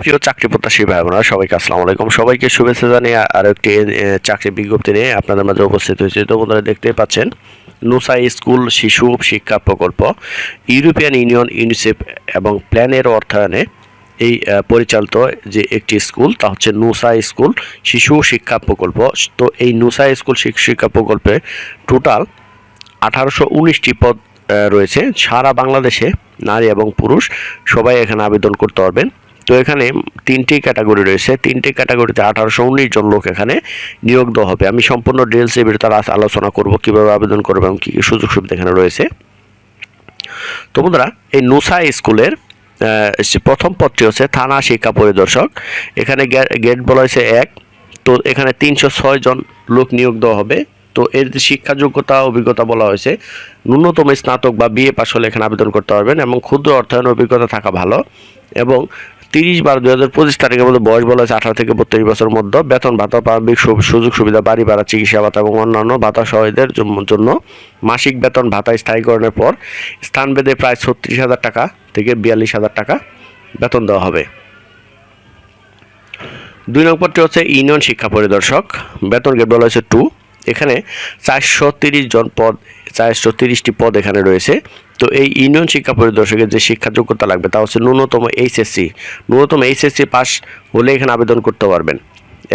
প্রিয় চাকরি প্রত্যাশী ভাই বোনেরা সবাইকে আসসালামু আলাইকুম। সবাইকে শুভেচ্ছা জানিয়ে আর একটি চাকরি বিজ্ঞপ্তি নিয়ে আপনাদের মাঝে উপস্থিত হয়েছে। তো বন্ধুরা দেখতেই পাচ্ছেন, নুসাই স্কুল শিশু শিক্ষা প্রকল্প, ইউরোপিয়ান ইউনিয়ন, ইউনিসেফ এবং প্ল্যানের অর্থায়নে এই পরিচালিত যে একটি স্কুল, তা হচ্ছে নুসা স্কুল শিশু শিক্ষা প্রকল্প। তো এই নুসা স্কুল শিক্ষা প্রকল্পে টোটাল আঠারোশো উনিশটি পদ রয়েছে। সারা বাংলাদেশে নারী এবং পুরুষ সবাই এখানে আবেদন করতে পারবেন। তো এখানে তিনটি ক্যাটাগরি রয়েছে। তিনটি ক্যাটাগরিতে আঠারোশো উনিশ জন লোক এখানে নিয়োগ দেওয়া হবে। আমি সম্পূর্ণ ডিটেলস ভিতরে আজ আলোচনা করব, কীভাবে আবেদন করব এবং কী কী সুযোগ সুবিধা এখানে রয়েছে। তো বন্ধুরা, এই নুসা স্কুলের প্রথম পদটি হচ্ছে থানা শিক্ষা পরিদর্শক। এখানে গেট বলা হয়েছে এক। তো এখানে তিনশো ছয় জন লোক নিয়োগ দেওয়া হবে। তো এর শিক্ষা যোগ্যতা, অভিজ্ঞতা বলা হয়েছে, ন্যূনতম স্নাতক বা বিএ পাশ হলে এখানে আবেদন করতে পারবেন এবং ক্ষুদ্র অর্থায়ন অভিজ্ঞতা থাকা ভালো এবং তিরিশ বারো দুই হাজার পঁচিশ তারিখের মধ্যে বয়স বলা হয়েছে আঠারো থেকে বত্রিশ বছর মধ্যে বেতন ভাতা, প্রারম্ভিক সুযোগ সুবিধা, বাড়ি ভাড়া, চিকিৎসা ভাতা এবং অন্যান্য ভাতা সহায়দের জন্য- জন্য মাসিক বেতন ভাতা স্থায়ীকরণের পর স্থানভেদে প্রায় ছত্রিশ হাজার টাকা থেকে বিয়াল্লিশ হাজার টাকা বেতন দেওয়া হবে। দুই নম্বরটি হচ্ছে ইউনিয়ন শিক্ষা পরিদর্শক। বেতন গেট বলা হয়েছে টু। এখানে চারশো তিরিশ জন পদ চারশো তিরিশটি পদ এখানে রয়েছে। তো এই ইউনিয়ন শিক্ষা পরিদর্শকের যে শিক্ষা যোগ্যতা লাগবে, তা হচ্ছে ন্যূনতম এইচএসসি। ন্যূনতম এইচএসসি পাস হলে এখানে আবেদন করতে পারবেন।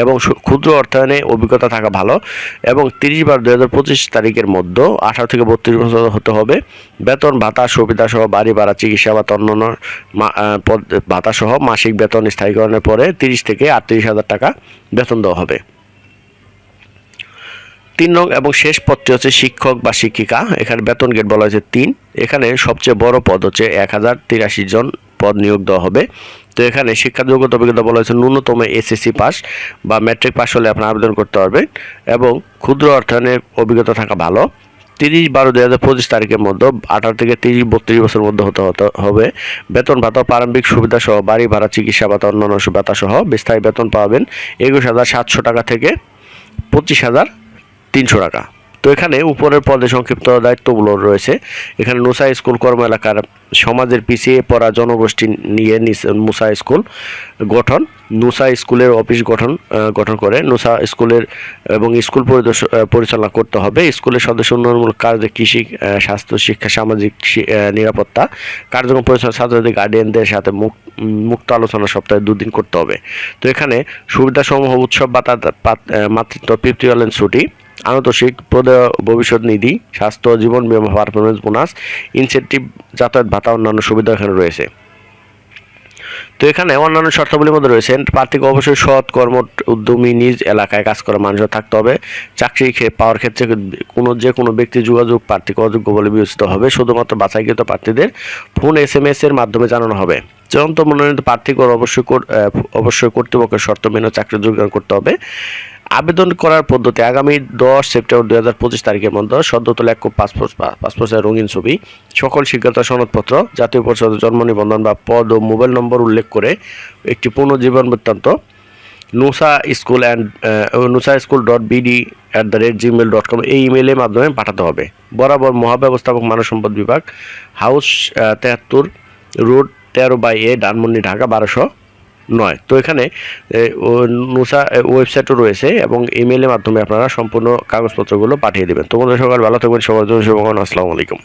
এবং ক্ষুদ্র অর্থায়নে অভিজ্ঞতা থাকা ভালো। এবং তিরিশ বার দু হাজার পঁচিশ তারিখের মধ্যে আঠারো থেকে বত্রিশ বছর হতে হবে। বেতন, ভাতা সুবিধা সহ বাড়ি ভাড়া, চিকিৎসা বা পদ ভাতা সহ মাসিক বেতন স্থায়ীকরণের পরে তিরিশ থেকে আটত্রিশ হাজার টাকা বেতন দেওয়া হবে। তিন নং এবং শেষ পদটি হচ্ছে শিক্ষক বা শিক্ষিকা। এখানে বেতন গেট বলা হয়েছে তিন। এখানে সবচেয়ে বড় পদ হচ্ছে এক হাজার তিরাশি জন পদ নিয়োগ দেওয়া হবে। তো এখানে শিক্ষা যোগ্যতা অভিজ্ঞতা বলা হয়েছে ন্যূনতম এসএসসি পাস বা ম্যাট্রিক পাস হলে আপনি আবেদন করতে পারবেন এবং ক্ষুদ্র অর্থায়নের অভিজ্ঞতা থাকা ভালো। তিরিশ বারো দুই হাজার পঁচিশ তারিখের মধ্যে আঠারো থেকে তিরিশ বত্রিশ বছরের মধ্যে হতে হতে হবে। বেতন ভাতা, প্রারম্ভিক সুবিধা সহ বাড়ি ভাড়া, চিকিৎসা ভাতা, অন্যান্য ভাতা সহ বিস্তারিত বেতন পাবেন একুশ হাজার সাতশো টাকা থেকে পঁচিশ হাজার তিনশো টাকা। তো এখানে উপরের পদে সংক্ষিপ্ত দায়িত্বগুলো রয়েছে। এখানে নুসা স্কুল কর্ম এলাকার সমাজের পিছিয়ে পড়া জনগোষ্ঠী নিয়ে মুসা স্কুল গঠন। নুসা স্কুলের অফিস গঠন গঠন করে নুসা স্কুলের এবং স্কুল পরিচালনা করতে হবে। স্কুলের সদস্য উন্নয়নমূলক কাজ কৃষি স্বাস্থ্য শিক্ষা সামাজিক নিরাপত্তা কার্যক্রম পরিচালনা ছাত্রছাত্রী গার্ডিয়ানদের সাথে মুক্ত আলোচনা সপ্তাহে দুদিন করতে হবে। তো এখানে সুবিধাসমূহ উৎসব বা আহ, মাতৃত্ব পিতৃকালীন ছুটি আনতোষিক ভবিষ্যৎ নিধি, স্বাস্থ্য, জীবন বীমা পারফরমেন্স বোনাস ইনসেন্টিভ যাতায়াত ভাতা, অন্যান্য সুবিধা এখানে রয়েছে। তো এখানে অন্যান্য শর্তাবলীর মধ্যে রয়েছে, প্রার্থীকে অবশ্যই সৎ কর্ম উদ্যমী নিজ এলাকায় কাজ করা মানুষের থাকতে হবে। চাকরি পাওয়ার ক্ষেত্রে কোনো যে কোনো ব্যক্তি যোগাযোগ, প্রার্থীকে অযোগ্য বলে বিবেচিত হবে। শুধুমাত্র বাছাইকৃত প্রার্থীদের ফোন এস এম এস এর মাধ্যমে জানানো হবে। চূড়ান্ত মনোনীত প্রার্থীকে অবশ্যই অবশ্যই কর্তৃপক্ষের শর্ত মেনে চাকরি যোগদান করতে হবে। আবেদন করার পদ্ধতি আগামী দশ সেপ্টেম্বর দুই হাজার পঁচিশ তারিখের মধ্যে সদ্য তোলা এক পাসপোর্ট পাসপোর্টের রঙিন ছবি, সকল শিক্ষাগত সনদপত্র, জাতীয় পরিষদের জন্ম নিবন্ধন বা পদ ও মোবাইল নম্বর উল্লেখ করে একটি পুনর্জীবন বৃত্তান্ত। Nusa school and Nusa school dot BD at the rate Gmail dot com এই ইমেলের মাধ্যমে পাঠাতে হবে। বরাবর মহাব্যবস্থাপক মানব সম্পদ বিভাগ, হাউস তেহাত্তর, রোড তেরো বাই এ, ডানমন্ডি, ঢাকা, বারোশো। নয়। তো এখানে নুসা ওয়েবসাইটও রয়েছে এবং ইমেলের মাধ্যমে আপনারা সম্পূর্ণ কাগজপত্রগুলো পাঠিয়ে দেবেন। তোমাদের সকাল, ভালো থাকবেন সবার জন্য শুভকামনা আসসালামু আলাইকুম।